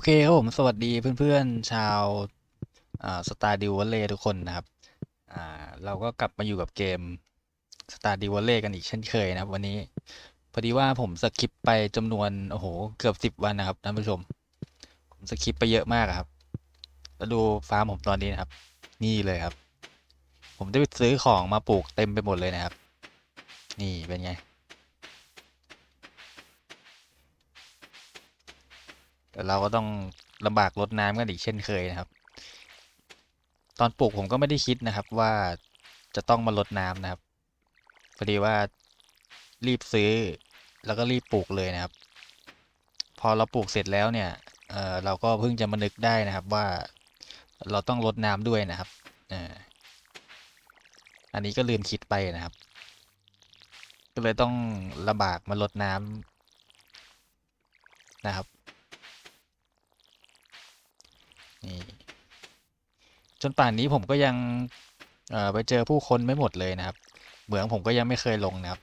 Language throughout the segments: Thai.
โอเคครับผมสวัสดีเพื่อนๆ ชาวสตาร์ดิววเลทุกคนนะครับเราก็กลับมาอยู่กับเกมสตาร์ดิววเลกันอีกเช่นเคยนะครับ วันนี้พอดีว่าผมสคิปไปจำนวนโอ้โหเกือบสิบวันนะครับท่านผู้ชม ผมสคิปไปเยอะมากครับ แล้วดูฟาร์มผมตอนนี้นะครับ นี่เลยครับ ผมได้ไปซื้อของมาปลูกเต็มไปหมดเลยนะครับ นี่เป็นไง แต่เราก็ต้องลำบากรดน้ำกันอีกเช่นเคยนะครับ ตอนปลูกผมก็ไม่ได้คิดนะครับว่าจะต้องมารดน้ำนะครับพอดีว่ารีบซื้อแล้วก็รีบปลูกเลยนะครับ พอเราปลูกเสร็จแล้วเนี่ยเออเราก็เพิ่งจะมานึกได้นะครับว่าเราต้องรดน้ำด้วยนะครับออันนี้ก็ลืมคิดไปนะครับ ก็เลยต้องลำบากมารดน้ำนะครับ นี่จนป่านนี้ผมก็ยังไปเจอผู้คนไม่หมดเลยนะครับ เหมืองผมก็ยังไม่เคยลงนะครับ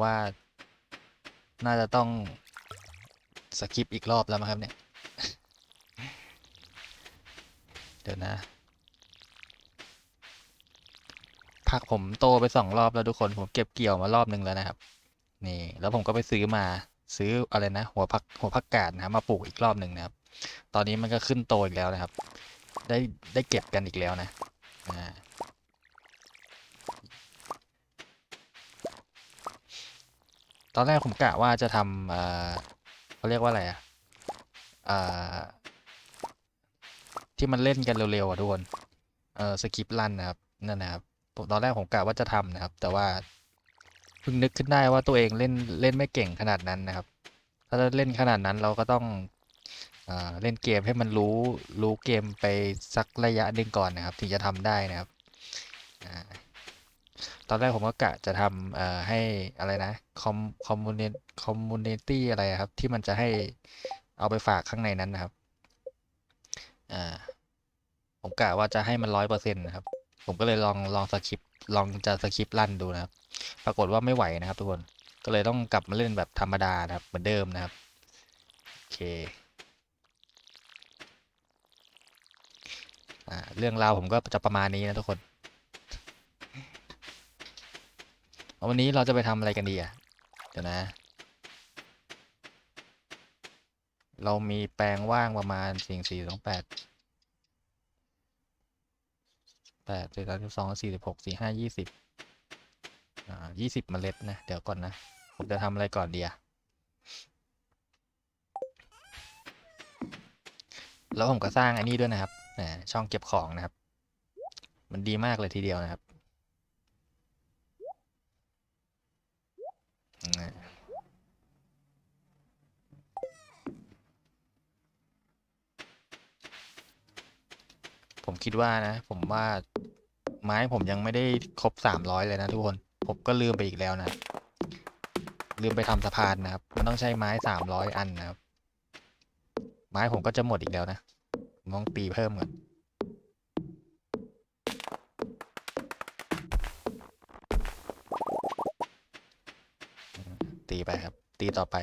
ว่าน่าจะต้องสคิปอีกรอบแล้วมั้งครับเนี่ย เดี๋ยวนะผักผมโตไปสองรอบแล้วทุกคนผมเก็บเกี่ยวมารอบนึงแล้วนะครับ นี่ แล้วผมก็ไปซื้อมา ซื้ออะไรนะ หัวผักหัวผักกาดนะครับมาปลูกอีกรอบหนึ่งนะครับ ตอนนี้มันก็ขึ้นโตอีกแล้วนะครับ ได้ได้เก็บกันอีกแล้วนะอ่าตอนแรกผมกะว่าจะทำเออเขาเรียกว่าอะไรอะอ่าที่มันเล่นกันเร็วๆอะทุกคนเออสกิปรันนะครับนั่นนะครับตอนแรกผมกะว่าจะทำนะครับ แต่ว่า เพิ่งนึกขึ้นได้ว่าตัวเองเล่นเล่นไม่เก่งขนาดนั้นนะครับ ถ้าจะเล่นขนาดนั้นเราก็ต้องอ่าเล่นเกมให้มันรู้รู้เกมไปสักระยะหนึ่งก่อนนะครับ ถึงจะทำได้นะครับอตอนแรกผมก็กะจะทำให้อะไรนะคอมคอมมูนิคอมมูนิตี้อะไรครับ ที่มันจะให้เอาไปฝากข้างในนั้นนะครับผมกะว่าจะให้มันร้อยเปอร์เซ็นต์นะครับ ผมก็เลยลองลองสคริปลองจะสคริปต์ลั่นดูนะครับ ปรากฏว่าไม่ไหวนะครับทุกคน ก็เลยต้องกลับมาเล่นแบบธรรมดานะครับ เหมือนเดิมนะครับ โอเคเรื่องราวผมก็จะประมาณนี้นะทุกคน วันนี้เราจะไปทำอะไรกันดีอะ เดี๋ยวนะ เรามีแปลงว่างประมาณสี่สี่สองแปดแปดเจ็ดสามสิบสองสี่สิบหกสี่ห้ายี่สิบ อ่ายี่สิบเมล็ดนะ เดี๋ยวก่อนนะ ผมจะทำอะไรก่อนดีอะแล้วผมก็สร้างอันนี้ด้วยนะครับแหมช่องเก็บของนะครับ มันดีมากเลยทีเดียวนะครับผมคิดว่านะ ผมว่าไม้ผมยังไม่ได้ครบสามร้อยเลยนะทุกคน ผมก็ลืมไปอีกแล้วนะ ลืมไปทำสะพานนะครับ มันต้องใช้ไม้สามร้อยอันนะครับ ไม้ผมก็จะหมดอีกแล้วนะผมต้องตีเพิ่มก่อนตีไปครับ ตีต่อไป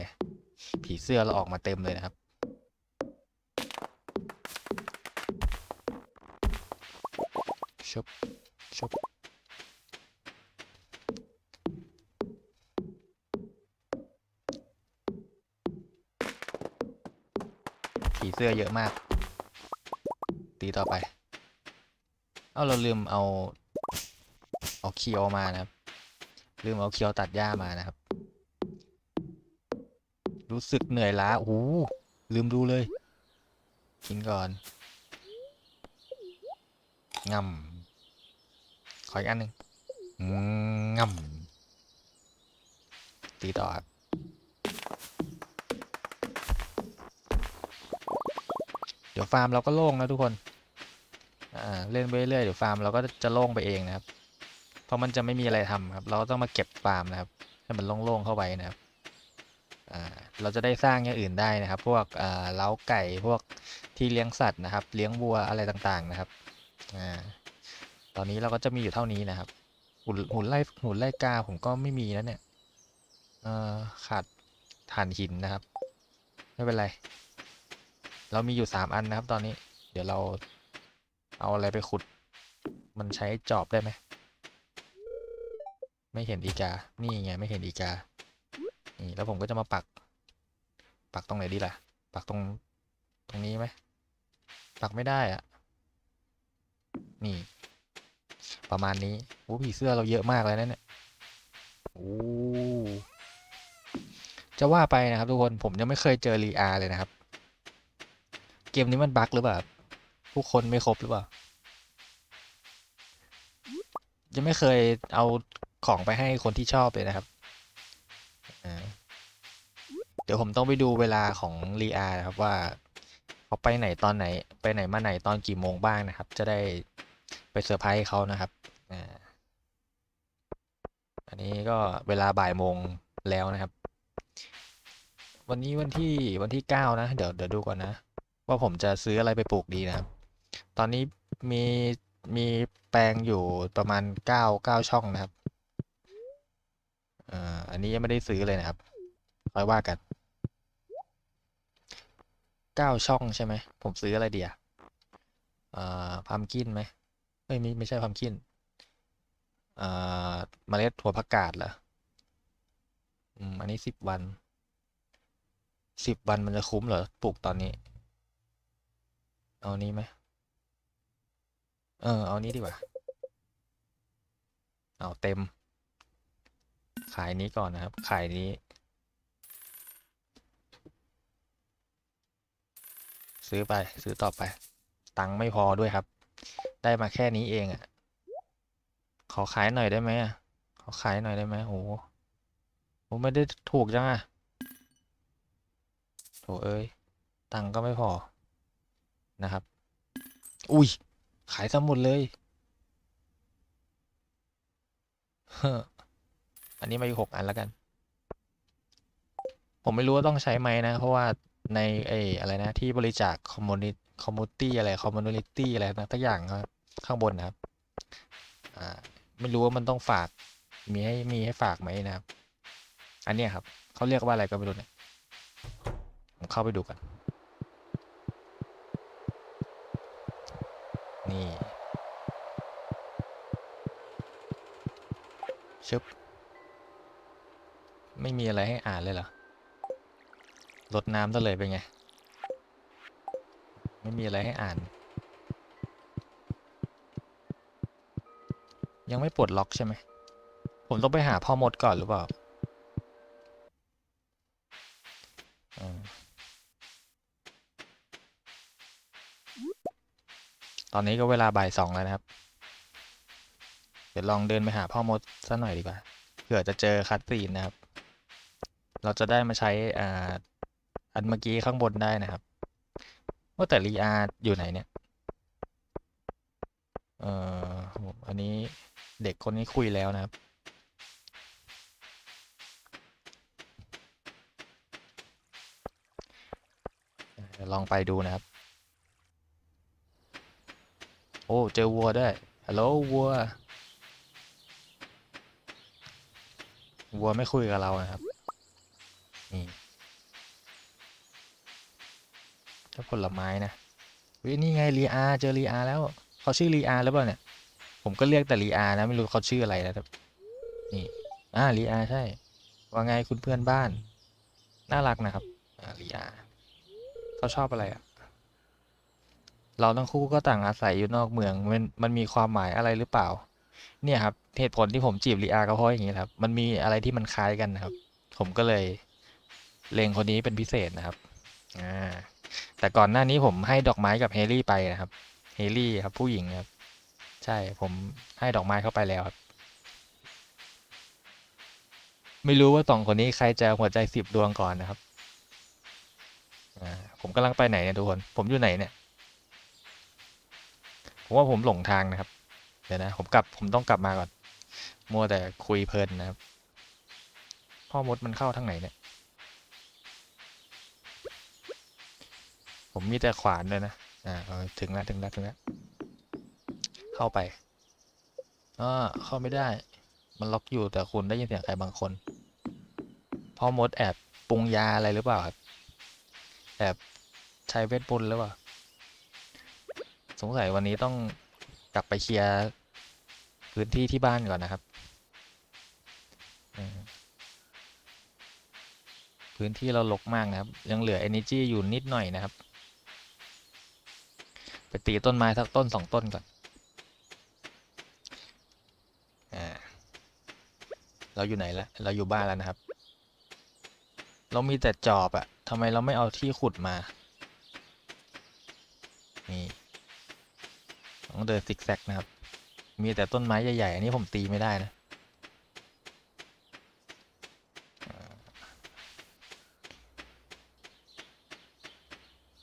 ผีเสื้อเราออกมาเต็มเลยนะครับชุบชุบ สื้อเยอะมาก ตีต่อไป เอาเราลืมเอา เอาเคียวมานะครับ ลืมเอาเคียวตัดหญ้ามานะครับ รู้สึกเหนื่อยล้าโอ้โหลืมดูเลย กินก่อนงำขออีกอันหนึ่งงำตีต่อครับ ดี๋ยวฟาร์มเราก็โล่งนะทุกคนอ่าเล่นไปเรื่อยเดี๋ยวฟาร์มเราก็จะโล่งไปเองนะครับ เพราะมันจะไม่มีอะไรทำครับ เราต้องมาเก็บฟาร์มนะครับให้มันโล่งๆเข้าไว้นะครับอ่าเราจะได้สร้างอย่างอื่นได้นะครับ พวกอ่าเล้าไก่พวกที่เลี้ยงสัตว์นะครับ เลี้ยงวัวอะไรต่างๆนะครับอ่าตอนนี้เราก็จะมีอยู่เท่านี้นะครับ หุ่นหุ่นไล่หุ่นไล่กาผมก็ไม่มีแล้วเนี่ยอ่อขาดถ่านหินนะครับ ไม่เป็นไร เรามีอยู่สามอันนะครับ ตอนนี้ เดี๋ยวเราเอาอะไรไปขุด มันใช้จอบได้ไหม ไม่เห็นอีกา นี่ไงไม่เห็นอีกา นี่แล้วผมก็จะมาปัก ปักตรงไหนดีล่ะ ปักตรงตรงนี้ไหม ปักไม่ได้อะนี่ ประมาณนี้โอ้ผีเสื้อเราเยอะมากเลยนะเนี่ยโอ้จะว่าไปนะครับทุกคนผมยังไม่เคยเจอรีอาร์เลยนะครับ เกมนี้มันบั๊กหรือเปล่าครับผู้คนไม่ครบหรือเปล่า ยังไม่เคยเอาของไปให้คนที่ชอบเลยนะครับ เดี๋ยวผมต้องไปดูเวลาของรีอาร์นะครับว่าเขาไปไหนตอนไหน ไปไหนมาไหนตอนกี่โมงบ้างนะครับ จะได้ไปเซอร์ไพรส์เขานะครับ อันนี้ก็เวลาบ่ายโมงแล้วนะครับ วันนี้วันที่วันที่เก้านะ เดี๋ยวเดี๋ยวดูก่อนนะ ว่าผมจะซื้ออะไรไปปลูกดีนะครับ ตอนนี้มีมีแปลงอยู่ประมาณเก้าเก้าช่องนะครับอ่าอันนี้ยังไม่ได้ซื้อเลยนะครับค่อยว่ากันเก้าช่องใช่ไหมผมซื้ออะไรเดีอะอ่าพัมกินไหมไม่มีไม่ใช่พัมกินอ่าเมล็ดถั่วผักกาดเหรออืมอันนี้สิบวันสิบวันมันจะคุ้มเหรอปลูกตอนนี้ เอานี้ไหมเออ เอานี้ดีกว่า เอาเต็ม ขายนี้ก่อนนะครับ ขายนี้ ซื้อไป ซื้อต่อไป ตังค์ไม่พอด้วยครับ ได้มาแค่นี้เองอะ่ะ ขอขายหน่อยได้ไหมอะ ขอขายหน่อยได้ไหมโหผมไม่ได้ถูกจังอะโถเอ้ย ตังค์ก็ไม่พอ นะครับ อุ้ย ขายสมุดเลยอันนี้มาอีกหกอันแล้วกัน ผมไม่รู้ว่าต้องใช้ไหมนะ เพราะว่าในไอ้อะไรนะ ที่บริจาคคอมมูนิคอมมูตี้อะไรคอมมูนิตี้อะไรนะตักอย่างครับข้างบนนะครับ อ่า ไม่รู้ว่ามันต้องฝาก มีให้มีให้ฝากไหมนะครับ อันนี้ครับเขาเรียกว่าอะไรก็ไม่รู้เนี่ยผมเข้าไปดูกัน นี่ชึบไม่มีอะไรให้อ่านเลยเหรอลดน้ำซะเลยเป็นไง ไม่มีอะไรให้อ่าน ยังไม่ปลดล็อกใช่ไหม ผมต้องไปหาพ่อมดก่อนหรือเปล่า ตอนนี้ก็เวลาบ่ายสองแล้วนะครับ เดี๋ยวลองเดินไปหาพ่อมดสักหน่อยดีกว่า เผื่อจะเจอคัตซีนนะครับ เราจะได้มาใช้อ่าอันเมื่อกี้ข้างบนได้นะครับ ว่าแต่รีอาร์อยู่ไหนเนี่ย เอ่อ อันนี้เด็กคนนี้คุยแล้วนะครับ ลองไปดูนะครับ โอ้ เจอวัวได้ฮัลโหลวัว วัวไม่คุยกับเรานะครับ นี่เจ้าผลไม้นะวินี่ไงรีอาเจอรีอาแล้วเขาชื่อรีอาหรือเปล่าเนี่ย ผมก็เรียกแต่รีอานะ ไม่รู้เขาชื่ออะไรนะครับ นี่ อ่ารีอาใช่ ว่าไงคุณเพื่อนบ้าน น่ารักนะครับ อ่ารีอาเขาชอบอะไรอะ เราทั้งคู่ก็ต่างอาศัยอยู่นอกเมือง มันมันมีความหมายอะไรหรือเปล่า เนี่ยครับเหตุผลที่ผมจีบลีอาก็เพราะอย่างนี้ครับ มันมีอะไรที่มันคล้ายกันนะครับ ผมก็เลยเลงคนนี้เป็นพิเศษนะครับอ่าแต่ก่อนหน้านี้ผมให้ดอกไม้กับเฮลี่ไปนะครับเฮลี่ครับ ผู้หญิงครับ ใช่ผมให้ดอกไม้เข้าไปแล้วครับ ไม่รู้ว่าสองคนนี้ใครจะหัวใจสิบดวงก่อนนะครับอ่าผมกำลังไปไหนเนี่ยทุกคน ผมอยู่ไหนเนี่ย ผมว่าผมหลงทางนะครับ เดี๋ยวนะ ผมกลับ ผมต้องกลับมาก่อน มัวแต่คุยเพลินนะครับ พ่อมดมันเข้าทางไหนเนี่ย ผมมีแต่ขวานเลยนะ อ่าถึงแล้วถึงแล้วถึงแล้ว เข้าไปอ่าเข้าไม่ได้ มันล็อกอยู่แต่คุณได้ยินเสียงใครบางคน พ่อมดแอบปรุงยาอะไรหรือเปล่าครับ แอบใช้เวทมนต์หรือเปล่า สงสัยวันนี้ต้องกลับไปเคลียร์พื้นที่ที่บ้านก่อนนะครับ พื้นที่เรารกมากนะครับ ยังเหลือ energy อยู่นิดหน่อยนะครับ ไปตีต้นไม้สักต้นสองต้นก่อนอเราอยู่ไหนละเราอยู่บ้านแล้วนะครับ เรามีแต่จอบอะทำไมเราไม่เอาที่ขุดมา นี่ ต้องเดินซิกแซกนะครับ มีแต่ต้นไม้ใหญ่ๆ อันนี้ผมตีไม่ได้นะ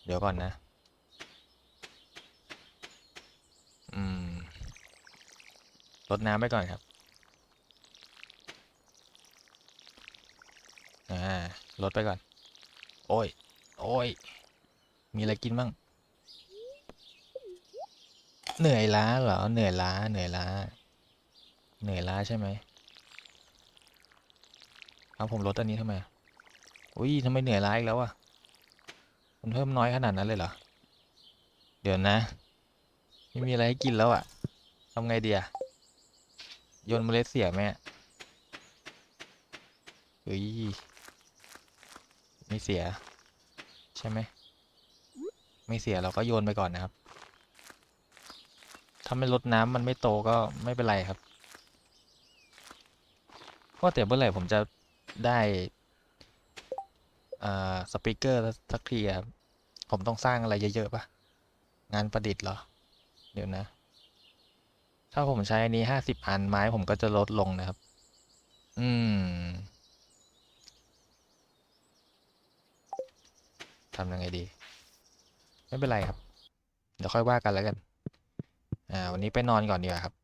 เดี๋ยวก่อนนะ อืมรดน้ำไปก่อนครับ อ่าลดไปก่อน โอ้ย โอ้ย มีอะไรกินบ้าง เหนื่อยล้าเหรอ เหนื่อยล้า เหนื่อยล้า เหนื่อยล้าใช่ไหมเอาผมลดอันนี้ทำไม อุ้ยทำไมเหนื่อยล้าอีกแล้วอะมันเพิ่มน้อยขนาดนั้นเลยเหรอ เดี๋ยวนะ ไม่มีอะไรให้กินแล้วอะทำไงดีอะโยนเมล็ดเสียไหมเฮ้ยไม่เสีย ใช่ไหม ไม่เสียเราก็โยนไปก่อนนะครับ ถ้าไม่ลดน้ำมันไม่โตก็ไม่เป็นไรครับว่าแต่เมื่อไหร่ผมจะได้สปีกเกอร์สักทีครับผมต้องสร้างอะไรเยอะๆปะงานประดิษฐ์เหรอ เดี๋ยวนะ ถ้าผมใช้อันนี้ห้าสิบอันไม้ผมก็จะลดลงนะครับ อืมทำยังไงดี ไม่เป็นไรครับ เดี๋ยวค่อยว่ากันแล้วกัน อ่าวันนี้ไปนอนก่อนดีกว่าครับ